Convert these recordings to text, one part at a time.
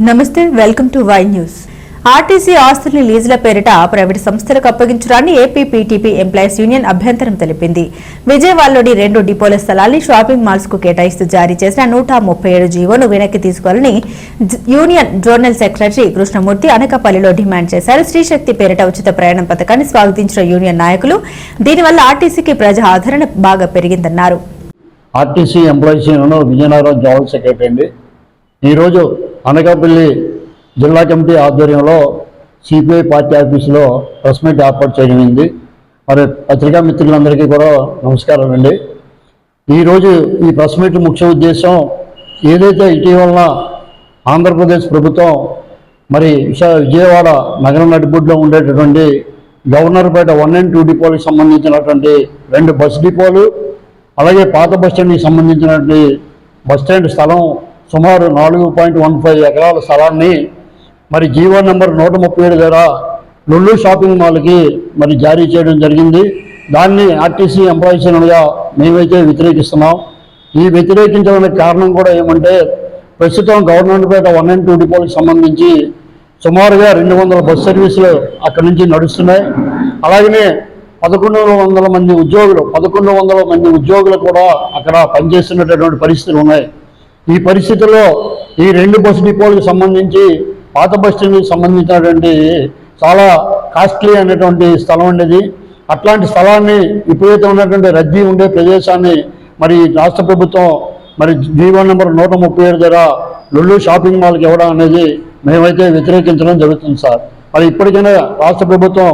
నమస్తే welcome to Y news. RTC ఆస్తుల్ని లీజుల పేరిట ప్రైవేటు సంస్థలకు అప్పగించడాన్ని ఏపీ పీటీపీ ఎంప్లాయీస్ యూనియన్ అభ్యంతరం తెలిపింది. విజయవాడలోని రెండు డిపోల స్థలాన్ని షాపింగ్ మాల్స్కు కేటాయిస్తూ జారీ చేసిన నూట ముప్పై ఏడు జీవోను వెనక్కి తీసుకోవాలని యూనియన్ జోనల్ సెక్రటరీ కృష్ణమూర్తి అనకాపల్లిలో డిమాండ్ చేశారు. శ్రీశక్తి పేరిట ఉచిత ప్రయాణం పథకాన్ని స్వాగతించిన యూనియన్ నాయకులు దీనివల్ల ఆర్టీసీకి ప్రజా ఆదరణ బాగా పెరిగిందన్నారు. RTC employees union Vizianagaram zonal secretary అండి. ఈరోజు అనకాపల్లి జిల్లా కమిటీ ఆధ్వర్యంలో సిపిఐ పార్టీ ఆఫీసులో ప్రెస్ మీట్ ఏర్పాటు చేయడమైంది మరి పత్రికా మిత్రులందరికీ కూడా నమస్కారం అండి. ఈరోజు ఈ ప్రెస్ మీట్ ముఖ్య ఉద్దేశం ఏదైతే ఇటీవల ఆంధ్రప్రదేశ్ ప్రభుత్వం మరి విశా- విజయవాడ నగర నడిబొడ్లో ఉండేటటువంటి గవర్నర్పేట వన్ అండ్ టూ డిపోలకు సంబంధించినటువంటి రెండు బస్ డిపోలు అలాగే పాత బస్ స్టాండ్కి సంబంధించినటువంటి బస్ స్టాండ్ స్థలం సుమారు నాలుగు పాయింట్ వన్ ఫైవ్ ఎకరాల స్థలాన్ని మరి జీవో నెంబర్ నూట ముప్పై ఏడు ద్వారా లుల్లు షాపింగ్ మాల్కి మరి జారీ చేయడం జరిగింది. దాన్ని ఆర్టీసీ ఎంప్లాయీస్ యూనియన్గా మేమైతే వ్యతిరేకిస్తున్నాం. ఈ వ్యతిరేకించడానికి కారణం కూడా ఏమంటే ప్రస్తుతం గవర్నమెంట్ పేట వన్ అండ్ టూ డిపోలకు సంబంధించి సుమారుగా రెండు వందల బస్ సర్వీసులు అక్కడి నుంచి నడుస్తున్నాయి. అలాగనే పదకొండు వందల మంది ఉద్యోగులు పదకొండు వందల మంది ఉద్యోగులు కూడా అక్కడ పనిచేస్తున్నటువంటి పరిస్థితులు ఉన్నాయి. ఈ పరిస్థితుల్లో ఈ రెండు బస్ డిపోలకు సంబంధించి పాత బస్ స్టాండ్కి సంబంధించినటువంటి చాలా కాస్ట్లీ అనేటువంటి స్థలం ఉండేది. అట్లాంటి స్థలాన్ని విపరీతం ఉన్నటువంటి రద్దీ ఉండే ప్రదేశాన్ని మరి రాష్ట్ర ప్రభుత్వం మరి జీవో నెంబర్ నూట ముప్పై ఏడు దగ్గర లుల్లు షాపింగ్ మాల్కి ఇవ్వడం అనేది మేమైతే వ్యతిరేకించడం జరుగుతుంది సార్. మరి ఇప్పటికైనా రాష్ట్ర ప్రభుత్వం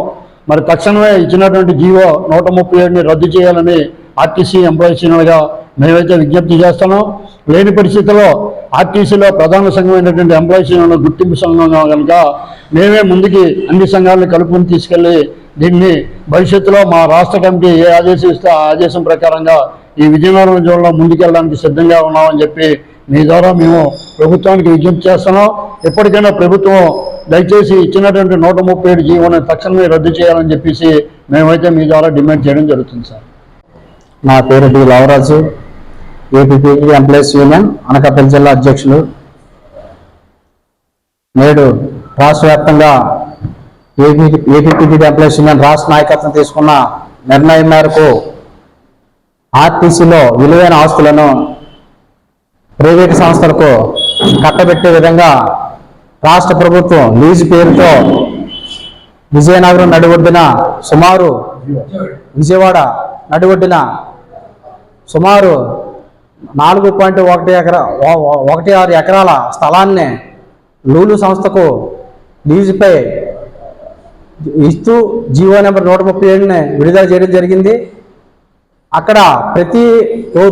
మరి తక్షణమే ఇచ్చినటువంటి జీవో నూట ముప్పై ఏడుని రద్దు చేయాలని ఆర్టీసీ ఎంప్లాయీస్ యూనియన్గా మేమైతే విజ్ఞప్తి చేస్తున్నాం లేని పరిస్థితుల్లో ఆర్టీసీలో ప్రధాన సంఘమైనటువంటి ఎంప్లాయీస్ యూనియన్ గుర్తింపు సంఘంగా కనుక మేమే ముందుకి అన్ని సంఘాలను కలుపుని తీసుకెళ్ళి దీన్ని భవిష్యత్తులో మా రాష్ట్ర కమిటీ ఏ ఆదేశం ఇస్తే ఆ ఆదేశం ప్రకారంగా ఈ విజయనగరం జిల్లాలో ముందుకెళ్ళడానికి సిద్ధంగా ఉన్నామని చెప్పి మీ ద్వారా మేము ప్రభుత్వానికి విజ్ఞప్తి చేస్తున్నాం. ఎప్పటికైనా ప్రభుత్వం దయచేసి ఇచ్చినటువంటి నూట ముప్పై ఏడు జీవోని తక్షణమే రద్దు చేయాలని చెప్పేసి మేమైతే మీ ద్వారా డిమాండ్ చేయడం జరుగుతుంది సార్. నా పేరు D Lavaraju. APP employees union Anakapalli జిల్లా అధ్యక్షులు. నేడు రాష్ట్ర వ్యాప్తంగా ఏపీ ఏపీపీటీ ఎంప్లాయీస్ యూనియన్ రాష్ట్ర నాయకత్వం తీసుకున్న నిర్ణయం మేరకు ఆర్టీసీలో విలువైన ఆస్తులను ప్రైవేటు సంస్థలకు కట్టబెట్టే విధంగా రాష్ట్ర ప్రభుత్వం లీజు పేరుతో విజయనగరం నడిబొడ్డున సుమారు విజయవాడ నడిబొడ్డున సుమారు నాలుగు పాయింట్ ఒకటి ఎకరా ఒకటి ఆరు ఎకరాల స్థలాన్ని లూలు సంస్థకు లీజుపై ఇస్తూ జీవో నెంబర్ నూట ముప్పై ఏడుని విడుదల చేయడం జరిగింది. అక్కడ ప్రతి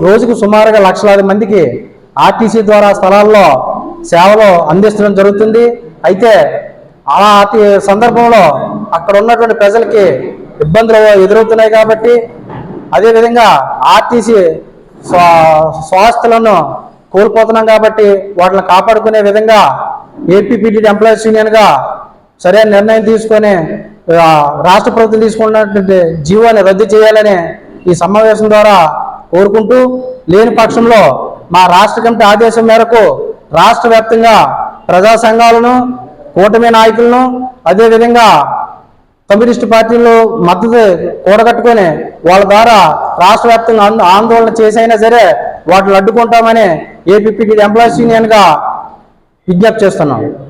రోజుకు సుమారుగా లక్షలాది మందికి ఆర్టీసీ ద్వారా స్థలాల్లో సేవలు అందించడం జరుగుతుంది. అయితే అలాంటి సందర్భంలో అక్కడ ఉన్నటువంటి ప్రజలకి ఇబ్బందులు ఎదురవుతున్నాయి కాబట్టి అదేవిధంగా ఆర్టీసీ స్వా- కోల్పోతున్నాం కాబట్టి వాటిని కాపాడుకునే విధంగా ఏపీపీటీ ఎంప్లాయీస్ యూనియన్గా సరైన నిర్ణయం తీసుకొని రాష్ట్ర ప్రభుత్వం తీసుకున్నటువంటి జీవోని రద్దు చేయాలని ఈ సమావేశం ద్వారా కోరుకుంటూ లేని పక్షంలో మా రాష్ట్ర కమిటీ ఆదేశం మేరకు రాష్ట్ర వ్యాప్తంగా ప్రజా సంఘాలను కూటమి నాయకులను అదేవిధంగా కమ్యూనిస్ట్ పార్టీలో మద్దతు కూడగట్టుకొని వాళ్ళ ద్వారా రాష్ట్ర వ్యాప్తంగా ఆందోళన చేసైనా సరే వాటిని అడ్డుకుంటామని ఏపీపీ ఎంప్లాయీస్ యూనియన్గా విజ్ఞప్తి చేస్తున్నాం.